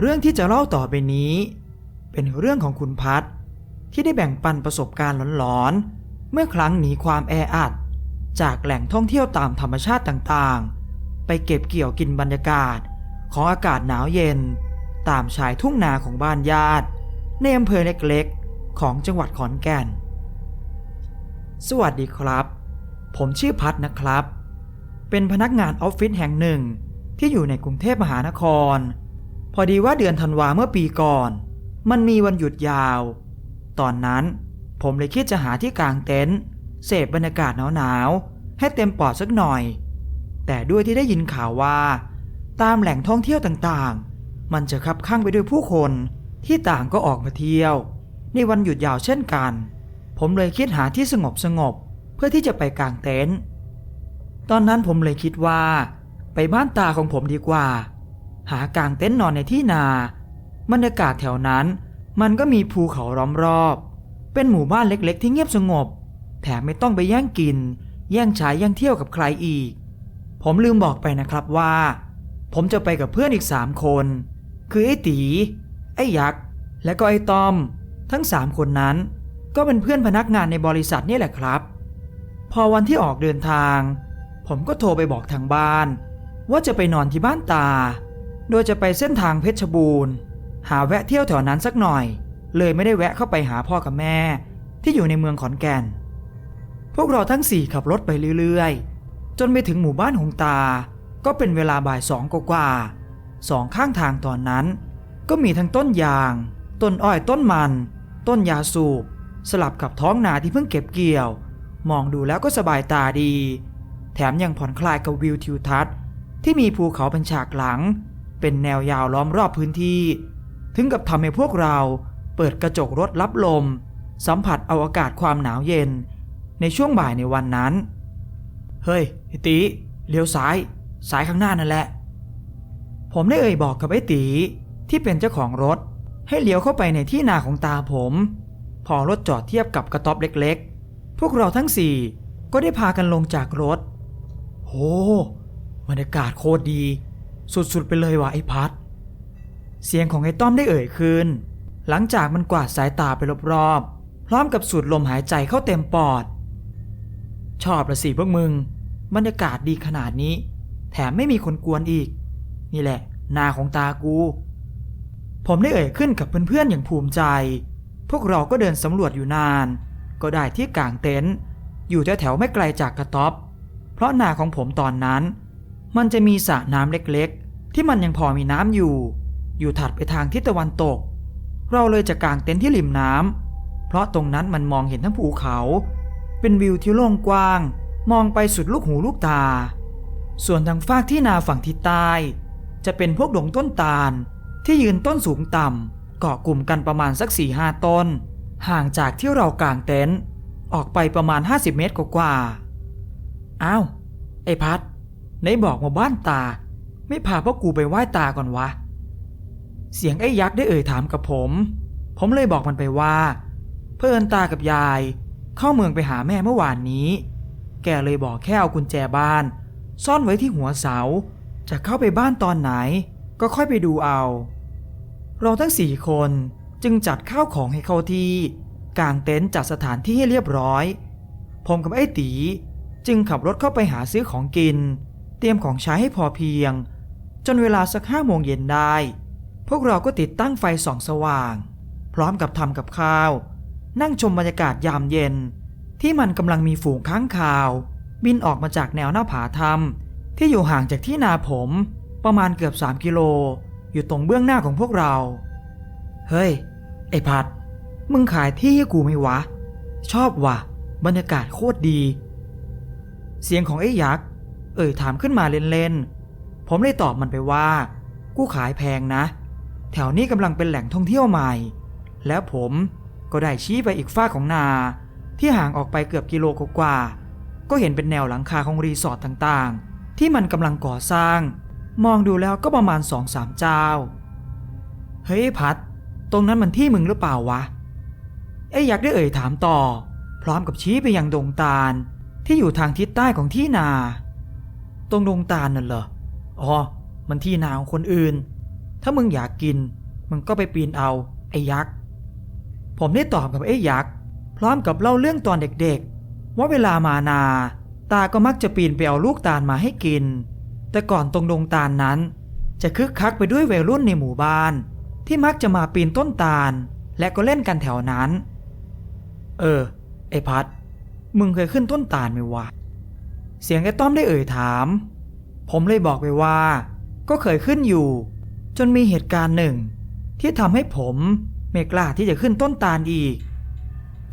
เรื่องที่จะเล่าต่อไปนี้ เป็นเรื่องของคุณพัดที่ได้แบ่งปันประสบการณ์หลอนๆ เมื่อครั้งหนีความแออัด จากแหล่งท่องเที่ยวตามธรรมชาติต่างๆ ไปเก็บเกี่ยวกินบรรยากาศ ของอากาศหนาวเย็น ตามชายทุ่งนาของบ้านญาติ ในอำเภอเล็กๆ ของจังหวัดขอนแก่น สวัสดีครับ ผมชื่อพัดนะครับ เป็นพนักงานออฟฟิศแห่งหนึ่งที่อยู่ในกรุงเทพมหานคร พอดีว่าเดือนธันวาเมื่อปีก่อน มันมีวันหยุดยาว ตอนนั้นผมเลยคิดจะหาที่กางเต็นท์เสพบรรยากาศหนาวๆให้เต็มปอดสักหน่อย แต่ด้วยที่ได้ยินข่าวว่า ตามแหล่งท่องเที่ยวต่างๆ มันจะคับข้างไปด้วยผู้คนที่ต่างก็ออกมาเที่ยว ในวันหยุดยาวเช่นกัน ผมเลยคิดหาที่สงบสงบๆเพื่อที่จะไปกางเต็นท์ตอนนั้นผมเลยคิดว่า ไปบ้านตาของผมดีกว่า หากางเต็นท์นอนในที่นา บรรยากาศแถวนั้น มันก็มีภูเขาล้อมรอบ เป็นหมู่บ้านเล็กๆ ที่เงียบสงบ แถมไม่ต้องไปแย่งกิน แย่งใช้แย่งเที่ยวกับใครอีก ผมลืมบอกไปนะครับว่า ผมจะไปกับเพื่อนอีกสามคน คือไอ้ตี ไอ้ยักษ์ และก็ไอ้ต้อม ทั้งสามคนนั้น ก็เป็นเพื่อนพนักงานในบริษัทนี่แหละครับ พอวันที่ออกเดินทาง ผมก็โทรไปบอกทางบ้าน ว่าจะไปนอนที่บ้านตา โดยจะไปเส้นทางเพชรบูรณ์ หาแวะเที่ยวแถวนั้นสักหน่อย เลยไม่ได้แวะเข้าไปหาพ่อกับแม่ ที่อยู่ในเมืองขอนแก่น พวกเราทั้งสี่ขับรถไปเรื่อยๆ จนไปถึงหมู่บ้านของตา ก็เป็นเวลาบ่ายสองกว่าสองข้างทางตอนนั้น ก็มีทั้งต้นยาง ต้นอ้อยต้นมัน ต้นยาสูบ สลับกับท้องนาที่เพิ่งเก็บเกี่ยว มองดูแล้วก็สบายตาดี แถมยังผ่อนคลายกับวิวทิวทัศน์ ที่มีภูเขาเป็นฉากหลัง เป็นแนวยาวล้อมรอบพื้นที่ ถึงกับทำให้พวกเราเปิดกระจกรถรับลม สัมผัสเอาอากาศความหนาวเย็น ในช่วงบ่ายในวันนั้น เฮ้ยไอตีเลี้ยวซ้ายซ้ายข้างหน้านั่นแหละ ผมได้เอ่ยบอกกับไอตีที่เป็นเจ้าของรถ ให้เลี้ยวเข้าไปในที่นาของตาผม พอรถจอดเทียบกับกระต๊อบเล็กๆ พวกเราทั้งสี่ก็ได้พากันลงจากรถ โหบรรยากาศโคตรดี สุดๆไปเลยว่ะไอ้พัด เสียงของไอ้ต้อมได้เอ่ยขึ้น หลังจากมันกวาดสายตาไปรอบๆ พร้อมกับสูดลมหายใจเข้าเต็มปอด ชอบละสิพวกมึง บรรยากาศดีขนาดนี้ แถมไม่มีคนกวนอีก นี่แหละ นาของตากู ผมได้เอ่ยขึ้นกับเพื่อนๆอย่างภูมิใจ พวกเราก็เดินสำรวจอยู่นาน ก็ได้ที่กลางเต็นท์อยู่แถวๆไม่ไกลจากกระต๊อบ เพราะนาของผมตอนนั้น มันจะมีสระน้ำเล็กๆ ที่มันยังพอมีน้ำอยู่ อยู่ถัดไปทางทิศตะวันตก เราเลยจะกางเต็นท์ที่ริมน้ำเพราะตรงนั้นมันมองเห็นทั้งภูเขา เป็นวิวที่โล่งกว้าง มองไปสุดลูกหูลูกตา ส่วนทางฟากที่นาฝั่งทิศใต้ จะเป็นพวกดงต้นตาล ที่ยืนต้นสูงต่ำเกาะกลุ่มกันประมาณสักสี่ห้าต้น ห่างจากที่เรากางเต็นท์ออกไปประมาณ 50 เมตรกว่าๆอ้าวไอ้พัด ไหนบอกมาบ้านตา ไม่พาพวกกูไปไหว้ตาก่อนวะ เสียงไอ้ยักษ์ได้เอ่ยถามกับผม ผมเลยบอกมันไปว่า เพื่อนตากับยาย เข้าเมืองไปหาแม่เมื่อวานนี้ แกเลยบอกแค่เอากุญแจบ้าน ซ่อนไว้ที่หัวเสา จะเข้าไปบ้านตอนไหน ก็ค่อยไปดูเอา เราทั้งสี่คนจึงจัดข้าวของให้เข้าที่กางเต็นท์จัดสถานที่ให้เรียบร้อย ผมกับไอ้ตีจึงขับรถเข้าไปหาซื้อของกิน เตรียมของใช้ให้พอเพียง จนเวลาสักห้าโมงเย็นได้ พวกเราก็ติดตั้งไฟส่องสว่าง พร้อมกับทำกับข้าว นั่งชมบรรยากาศยามเย็น ที่มันกำลังมีฝูงค้างคาว บินออกมาจากแนวหน้าผาถ้ำที่อยู่ห่างจากที่นาผมประมาณเกือบ3กิโล อยู่ตรงเบื้องหน้าของพวกเรา เฮ้ย ไอ้พัด มึงขายที่ให้กูไหมวะ ชอบว่ะ บรรยากาศโคตรดี เสียงของไอ้ยักษ์ เอ่ยถามขึ้นมาเล่นๆ ผมเลยตอบมันไปว่า กูขายแพงนะ แถวนี้กำลังเป็นแหล่งท่องเที่ยวใหม่ แล้วผมก็ได้ชี้ไปอีกฝ้าของนา ที่ห่างออกไปเกือบกิโลกว่า ก็เห็นเป็นแนวหลังคาของรีสอร์ทต่างๆ ที่มันกำลังก่อสร้าง มองดูแล้วก็ประมาณสองสามเจ้า เฮ้ยพัด ตรงนั้นมันที่มึงหรือเปล่าวะ ไอ้ยักษ์ได้เอ่ยถามต่อ พร้อมกับชี้ไปยังดงตาลที่อยู่ทางทิศใต้ของที่นา ตรงดงตาลนั่นเหรอ อ๋อ มันที่นาของคนอื่น ถ้ามึงอยากกิน มึงก็ไปปีนเอา ไอ้ยักษ์ ผมได้ตอบกับไอ้ยักษ์ พร้อมกับเล่าเรื่องตอนเด็กๆ ว่าเวลามานา ตาก็มักจะปีนไปเอาลูกตาลมาให้กิน แต่ก่อนตรงดงตาลนั้น จะคึกคักไปด้วยวัยรุ่นในหมู่บ้าน ที่มักจะมาปีนต้นตาล และก็เล่นกันแถวนั้น เออ ไอ้พัด มึงเคยขึ้นต้นตาลไหมวะ เสียงไอ้ต้อมได้เอ่ยถาม ผมเลยบอกไปว่า ก็เคยขึ้นอยู่ จนมีเหตุการณ์หนึ่ง ที่ทำให้ผมไม่กล้าที่จะขึ้นต้นตาลอีก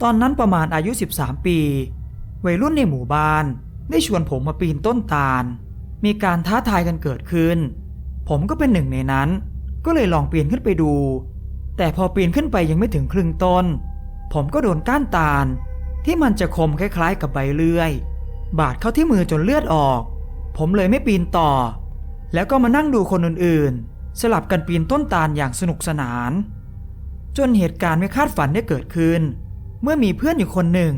ตอนนั้นประมาณอายุ 13 ปี วัยรุ่นในหมู่บ้าน ได้ชวนผมมาปีนต้นตาล มีการท้าทายกันเกิดขึ้น ผมก็เป็นหนึ่งในนั้น ก็เลยลองปีนขึ้นไปดู แต่พอปีนขึ้นไปยังไม่ถึงครึ่งต้น ผมก็โดนก้านตาล ที่มันจะคมคล้ายๆกับใบเลื่อย บาดเข้าที่มือจนเลือดออก ผมเลยไม่ปีนต่อ แล้วก็มานั่งดูคนอื่นๆ สลับกันปีนต้นตาลอย่างสนุกสนาน จนเหตุการณ์ไม่คาดฝันได้เกิดขึ้น เมื่อมีเพื่อนอยู่คนหนึ่ง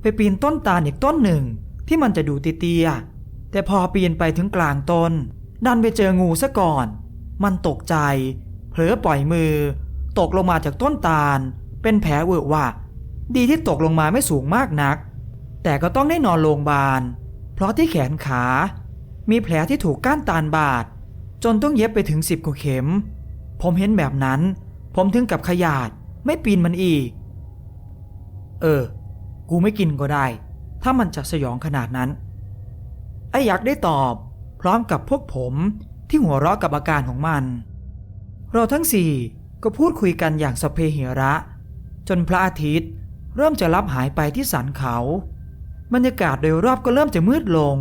ไปปีนต้นตาลอีกต้นหนึ่งที่มันจะดูเตี้ยๆแต่พอปีนไปถึงกลางต้น ดันไปเจองูซะก่อน มันตกใจ เผลอปล่อยมือ ตกลงมาจากต้นตาล เป็นแผลเวอะวะดีที่ตกลงมาไม่สูงมากนัก แต่ก็ต้องได้นอนโรงพยาบาล เพราะที่แขนขา มีแผลที่ถูกก้านตาลบาด จนต้องเย็บไปถึงสิบกว่าเข็ม ผมเห็นแบบนั้น ผมถึงกับขยาดไม่ปีนมันอีก เออ กูไม่กินก็ได้ ถ้ามันจะสยองขนาดนั้น ไอ้ยักษ์ได้ตอบ พร้อมกับพวกผมที่หัวเราะกับอาการของมัน เราทั้งสี่ก็พูดคุยกันอย่างสเพเหระ จนพระอาทิตย์เริ่มจะลับหายไปที่สันเขา บรรยากาศโดยรอบก็เริ่มจะมืดลง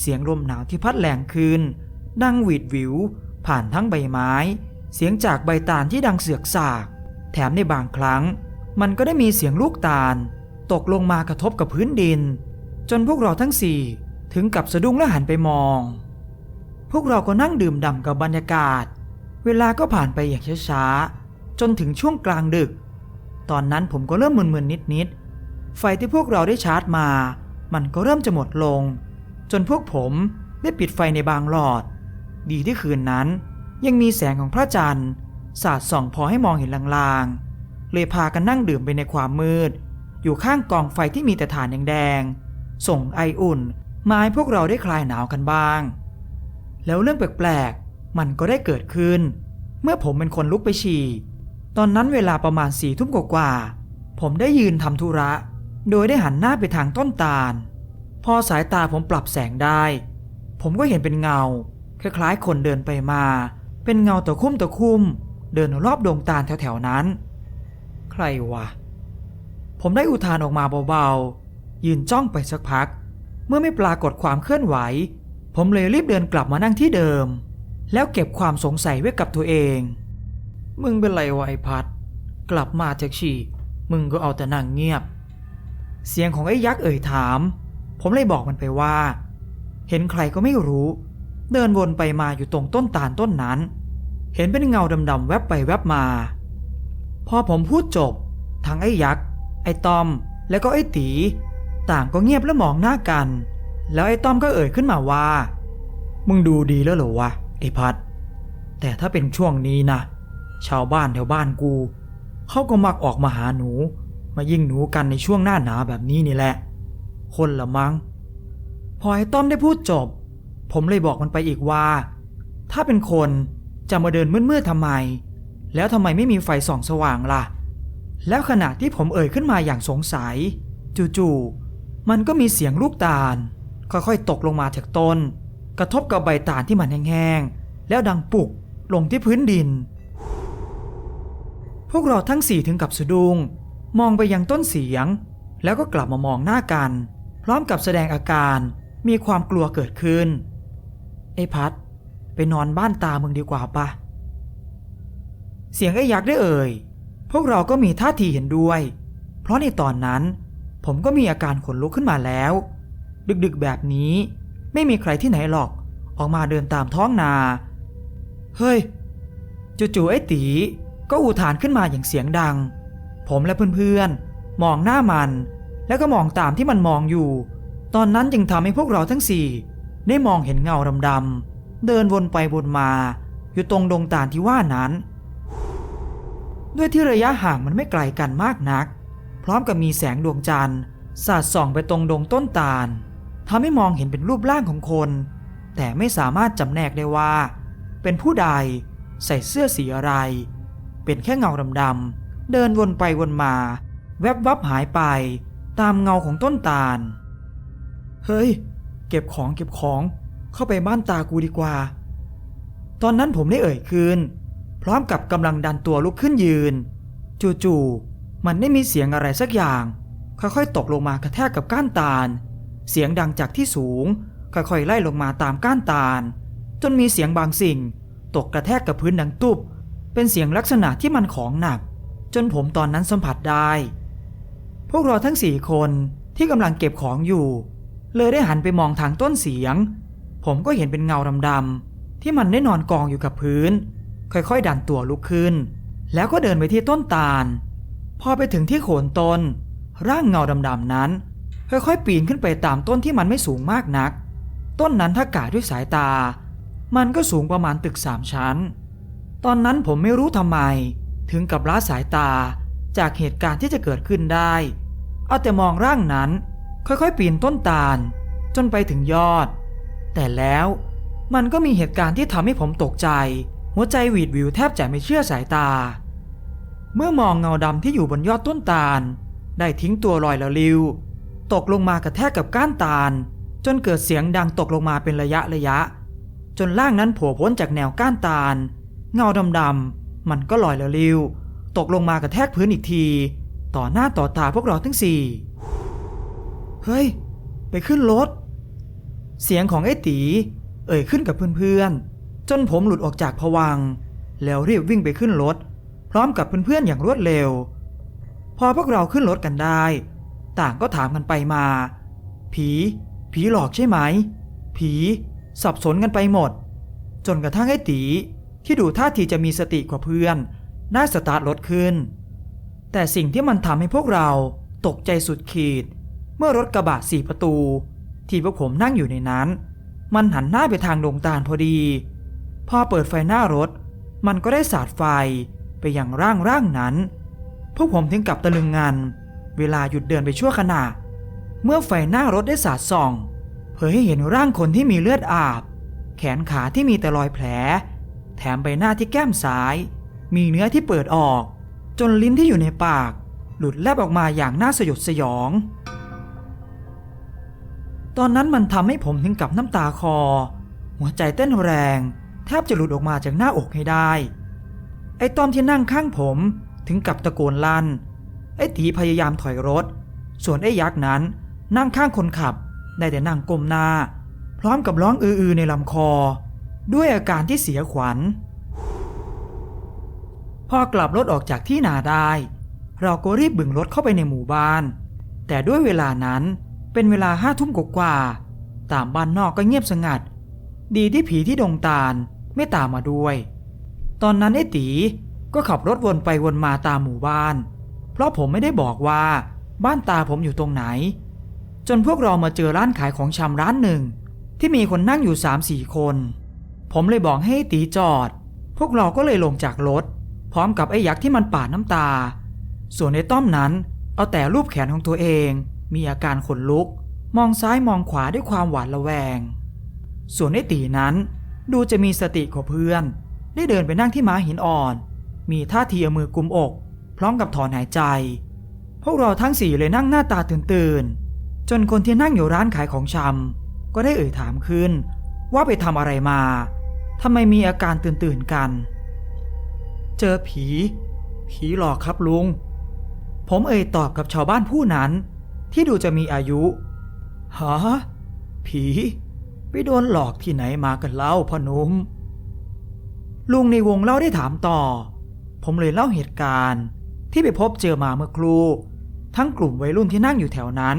เสียงลมหนาวที่พัดแรงขึ้นดังหวีดหวิว ผ่านทั้งใบไม้ เสียงจากใบตาลที่ดังเสือกสาก แถมในบางครั้ง มันก็ได้มีเสียงลูกตาล ตกลงมากระทบกับพื้นดิน จนพวกเราทั้งสี่ถึงกับสะดุ้งและหันไปมอง พวกเราก็นั่งดื่มด่ำกับบรรยากาศ เวลาก็ผ่านไปอย่างช้าๆจนถึงช่วงกลางดึก ตอนนั้นผมก็เริ่มมึนๆนิดๆ ไฟที่พวกเราได้ชาร์จมา มันก็เริ่มจะหมดลง จนพวกผมได้ปิดไฟในบางหลอด ดีที่คืนนั้น ยังมีแสงของพระจันทร์สาดส่องพอให้มองเห็นลางๆ เลยพากันนั่งดื่มไปในความมืด อยู่ข้างกองไฟที่มีแต่ถ่านแดงๆ ส่งไออุ่นมาให้พวกเราได้คลายหนาวกันบ้าง แล้วเรื่องแปลกๆ มันก็ได้เกิดขึ้น เมื่อผมเป็นคนลุกไปฉี่ ตอนนั้นเวลาประมาณสี่ทุ่มกว่าๆผมได้ยืนทำธุระ โดยได้หันหน้าไปทางต้นตาล พอสายตาผมปรับแสงได้ ผมก็เห็นเป็นเงา คล้ายๆ คนเดินไปมา เป็นเงาตะคุ่มตะคุ่ม เดินรอบดงตาลแถวๆนั้น ใครวะ ผมได้อุทานออกมาเบาๆ ยืนจ้องไปสักพัก เมื่อไม่ปรากฏความเคลื่อนไหว ผมเลยรีบเดินกลับมานั่งที่เดิม แล้วเก็บความสงสัยไว้กับตัวเอง มึงเป็นไรวะไอพัด กลับมาจากฉี่ มึงก็เอาแต่นั่งเงียบ เสียงของไอ้ยักษ์เอ่ยถาม ผมเลยบอกมันไปว่า เห็นใครก็ไม่รู้ เดินวนไปมาอยู่ตรงต้นตาลต้นนั้น เห็นเป็นเงาดำๆแวบไปแวบมา พอผมพูดจบ ทั้งไอ้ยักษ์ ไอ้ตอม แล้วก็ไอ้ตี ต่างก็เงียบและมองหน้ากัน แล้วไอ้ต้อมก็เอ่ยขึ้นมาว่า มึงดูดีแล้วเหรอวะไอ้พัด แต่ถ้าเป็นช่วงนี้นะชาวบ้านแถวบ้านกูเขาก็มักออกมาหาหนู มายิงหนูกันในช่วงหน้าหนาวแบบนี้นี่แหละ คนละมัง้ง พอไอ้ต้อมได้พูดจบ ผมเลยบอกมันไปอีกว่า ถ้าเป็นคนจะมาเดินมืดๆทำไม แล้วทำไมไม่มีไฟส่องสว่างล่ะ แล้วขณะที่ผมเอ่ยขึ้นมาอย่างสงสัย จู่ๆมันก็มีเสียงลูกตาล ค่อยๆ ตกลงมาจากต้น กระทบกับใบตาลที่มันแห้งๆแล้วดังปุกลงที่พื้นดิน พวกเราทั้งสี่ถึงกับสะดุ้ง มองไปยังต้นเสียง แล้วก็กลับมามองหน้ากัน พร้อมกับแสดงอาการมีความกลัวเกิดขึ้น ไอ้พัด ไปนอนบ้านตามึงดีกว่าปะเสียงไอ้ยักษ์ได้เอ่ย พวกเราก็มีท่าทีเห็นด้วย เพราะในตอนนั้น ผมก็มีอาการขนลุกขึ้นมาแล้ว ดึกๆแบบนี้ ไม่มีใครที่ไหนหรอก ออกมาเดินตามท้องนา เฮ้ย จู่ๆไอ้ตีก็อุทานขึ้นมาอย่างเสียงดัง ผมและเพื่อนๆ มองหน้ามัน แล้วก็มองตามที่มันมองอยู่ ตอนนั้นจึงทำให้พวกเราทั้งสี่ได้มองเห็นเงาดำๆเดินวนไปวนมา อยู่ตรงดงตาลที่ว่านั้น ด้วยที่ระยะห่างมันไม่ไกลกันมากนัก พร้อมกับมีแสงดวงจันทร์สาดส่องไปตรงดงต้นตาลทำให้มองเห็นเป็นรูปร่างของคน แต่ไม่สามารถจำแนกได้ว่า เป็นผู้ใดใส่เสื้อสีอะไร เป็นแค่เงาดำๆ เดินวนไปวนมา แวบวับหายไป ตามเงาของต้นตาล เฮ้ย เก็บของเก็บของ เข้าไปบ้านตากูดีกว่า ตอนนั้นผมได้เอ่ยคืน พร้อมกับกำลังดันตัวลุกขึ้นยืน จู่ๆมันได้มีเสียงอะไรสักอย่าง ค่อยๆ ตกลงมากระแทกกับก้านตาล เสียงดังจากที่สูง ค่อยๆ ไล่ลงมาตามก้านตาล จนมีเสียงบางสิ่ง ตกกระแทกกับพื้นดังตุบเป็นเสียงลักษณะที่มันของหนัก จนผมตอนนั้นสัมผัสได้ พวกเราทั้งสี่คนที่กำลังเก็บของอยู่ เลยได้หันไปมองทางต้นเสียง ผมก็เห็นเป็นเงาดำๆที่มันได้นอนกองอยู่กับพื้น ค่อยๆ ดันตัวลุกขึ้น แล้วก็เดินไปที่ต้นตาล พอไปถึงที่โคนต้น ร่างเงาดำๆนั้น ค่อยๆ ปีนขึ้นไปตามต้นที่มันไม่สูงมากนัก ต้นนั้นถ้ากาด้วยสายตา มันก็สูงประมาณตึกสามชั้น ตอนนั้นผมไม่รู้ทำไม ถึงกับล้าสายตาจากเหตุการณ์ที่จะเกิดขึ้นได้ เอาแต่มองร่างนั้นค่อยๆ ปีนต้นตาล จนไปถึงยอด แต่แล้วมันก็มีเหตุการณ์ที่ทำให้ผมตกใจ หัวใจหวีดวิวแทบจะไม่เชื่อสายตา เมื่อมองเงาดำที่อยู่บนยอดต้นตาล ได้ทิ้งตัวลอยละลิว ตกลงมากระแทกกับก้านตาล จนเกิดเสียงดังตกลงมาเป็นระยะระยะ จนร่างนั้นโผล่พ้นจากแนวก้านตาล เงาดำๆ มันก็ลอยละลิว ตกลงมากระแทกพื้นอีกที ต่อหน้าต่อตาพวกเราทั้งสี่ เฮ้ย ไปขึ้นรถ เสียงของไอ้ตี เอ่ยขึ้นกับเพื่อนๆ จนผมหลุดออกจากผวัง แล้วรีบวิ่งไปขึ้นรถ พร้อมกับเพื่อนๆอย่างรวดเร็ว พอพวกเราขึ้นรถกันได้ ต่างก็ถามกันไปมา ผี ผีหลอกใช่ไหม ผี สับสนกันไปหมด จนกระทั่งไอ้ตี ที่ดูท่าทีจะมีสติกว่าเพื่อนได้สตาร์ทรถขึ้น แต่สิ่งที่มันทำให้พวกเราตกใจสุดขีด เมื่อรถกระบะสี่ประตู ที่พวกผมนั่งอยู่ในนั้น มันหันหน้าไปทางดงตาลพอดี พอเปิดไฟหน้ารถ มันก็ได้สาดไฟไปยังร่างร่างนั้น พวกผมถึงกับตะลึงงานเวลาหยุดเดินไปชั่วขณะ เมื่อไฟหน้ารถได้สาดส่อง เผยให้เห็นร่างคนที่มีเลือดอาบ แขนขาที่มีแต่รอยแผล แถมใบหน้าที่แก้มซ้าย มีเนื้อที่เปิดออก จนลิ้นที่อยู่ในปาก หลุดแลบออกมาอย่างน่าสยดสยอง ตอนนั้นมันทำให้ผมถึงกับน้ำตาคอ หัวใจเต้นแรง แทบจะหลุดออกมาจากหน้าอกให้ได้ ไอ้ตอมที่นั่งข้างผมถึงกับตะโกนลั่น ไอ้ตีพยายามถอยรถ ส่วนไอ้ยักษ์นั้นนั่งข้างคนขับ ได้แต่นั่งก้มหน้า พร้อมกับร้องอือๆในลำคอ ด้วยอาการที่เสียขวัญ พอกลับรถออกจากที่นาได้ เราก็รีบบึงรถเข้าไปในหมู่บ้าน แต่ด้วยเวลานั้นเป็นเวลาห้าทุ่มกว่าตามบ้านนอกก็เงียบสงัด ดีที่ผีที่ดงตาลไม่ตามมาด้วย ตอนนั้นไอ้ตีก็ขับรถวนไปวนมาตามหมู่บ้าน เพราะผมไม่ได้บอกว่าบ้านตาผมอยู่ตรงไหน จนพวกเรามาเจอร้านขายของชำร้านหนึ่ง ที่มีคนนั่งอยู่สามสี่คน ผมเลยบอกให้ตีจอด พวกเราก็เลยลงจากรถ พร้อมกับไอ้ยักษ์ที่มันปาดน้ำตา ส่วนไอ้ต้อมนั้น เอาแต่รูปแขนของตัวเอง มีอาการขนลุก มองซ้ายมองขวาด้วยความหวาดระแวง ส่วนไอ้ตีนั้น ดูจะมีสติกว่าเพื่อน ได้เดินไปนั่งที่ม้าหินอ่อน มีท่าทีเอามือกุมอก พร้อมกับถอนหายใจ พวกเราทั้งสี่เลยนั่งหน้าตาตื่นตื่นจนคนที่นั่งอยู่ร้านขายของชำก็ได้เอ่ยถามขึ้น ว่าไปทำอะไรมา ทำไมมีอาการตื่นตื่นกัน เจอผี ผีหลอกครับลุง ผมเอ่ยตอบกับชาวบ้านผู้นั้น ที่ดูจะมีอายุฮะผีไปโดนหลอกที่ไหนมากันเล่าพ่อนุ่มลุงในวงเล่าได้ถามต่อ ผมเลยเล่าเหตุการณ์ที่ไปพบเจอมาเมื่อครู่ ทั้งกลุ่มวัยรุ่นที่นั่งอยู่แถวนั้น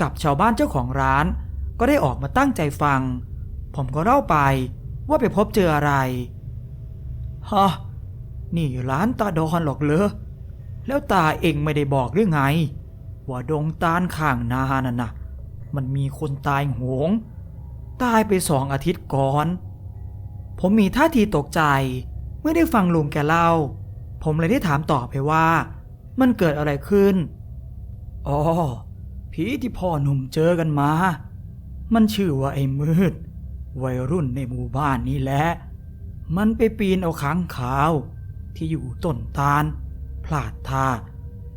กับชาวบ้านเจ้าของร้าน ก็ได้ออกมาตั้งใจฟัง ผมก็เล่าไป ว่าไปพบเจออะไร ฮะ นี่ร้านตาดอนหรอกเหรอ แล้วตาเองไม่ได้บอกหรือไง ว่าดงตาลข้างนานั่นนะมันมีคนตายโหง ตายไปสองอาทิตย์ก่อน ผมมีท่าทีตกใจ เมื่อได้ฟังลุงแกเล่า ผมเลยได้ถามต่อไปว่า มันเกิดอะไรขึ้น อ๋อผีที่พ่อหนุ่มเจอกันมา มันชื่อว่าไอ้มืด วัยรุ่นในหมู่บ้านนี่แหละมันไปปีนเอาค้างขาว ที่อยู่ต้นตาล พลาดท่า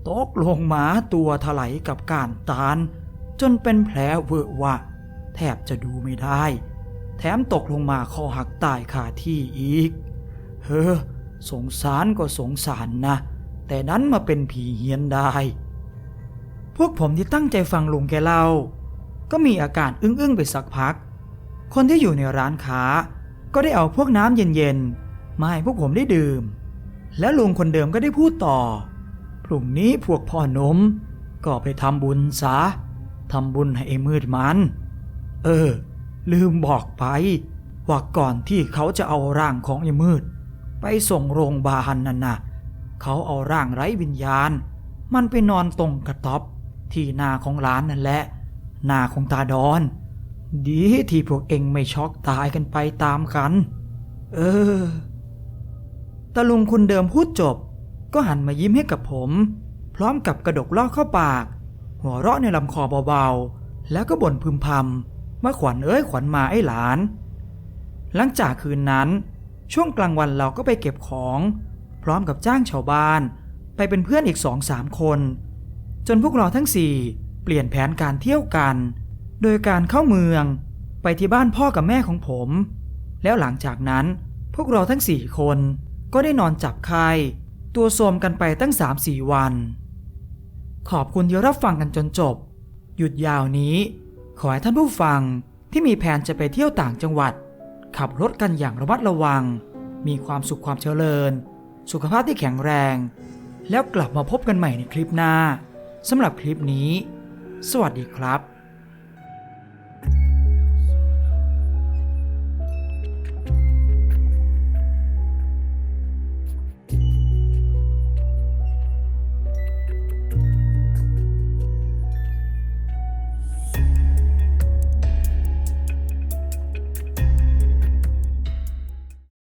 ตกลงมาตัวถลายกับกานตาล จนเป็นแผลเวอะวะ แทบจะดูไม่ได้ แถมตกลงมาคอหักตายคาที่อีก เฮ้อสงสารก็สงสารนะ แต่นั้นมาเป็นผีเฮียนได้ พวกผมที่ตั้งใจฟังลุงแกเล่า ก็มีอาการอึ้งๆไปสักพัก คนที่อยู่ในร้านค้า ก็ได้เอาพวกน้ำเย็นๆ มาให้พวกผมได้ดื่ม แล้วลุงคนเดิมก็ได้พูดต่อ พรุ่งนี้พวกพ่อหนม ก็ไปทำบุญซะทำบุญให้ไอ้มืดมัน เออ ลืมบอกไป ว่าก่อนที่เขาจะเอาร่างของไอ้มืด ไปส่งโรงพยาบาลนั่นนะเขาเอาร่างไร้วิญญาณ มันไปนอนตรงกระต๊อบที่นาของร้านนั่นแหละ นาของตาดอน ดีที่พวกเองไม่ช็อกตายกันไปตามกัน เออตาลุงคนเดิมพูดจบ ก็หันมายิ้มให้กับผม พร้อมกับกระดกลอกเข้าปาก หัวเราะในลำคอเบาๆ แล้วก็บ่นพึมพำว่าขวัญเอ้ยขวัญมาไอ้หลาน หลังจากคืนนั้น ช่วงกลางวันเราก็ไปเก็บของ พร้อมกับจ้างชาวบ้าน ไปเป็นเพื่อนอีกสองสามคน จนพวกเราทั้งสี่เปลี่ยนแผนการเที่ยวกัน โดยการเข้าเมืองไปที่บ้านพ่อกับแม่ของผม แล้วหลังจากนั้นพวกเราทั้งสี่คนก็ได้นอนจับไข้ตัวโทมกันไปตั้งสามสี่วัน ขอบคุณที่รับฟังกันจนจบ หยุดยาวนี้ ขอให้ท่านผู้ฟังที่มีแผนจะไปเที่ยวต่างจังหวัด ขับรถกันอย่างระมัดระวัง มีความสุขความเจริญ สุขภาพที่แข็งแรง แล้วกลับมาพบกันใหม่ในคลิปหน้าสำหรับคลิปนี้ สวัสดีครับ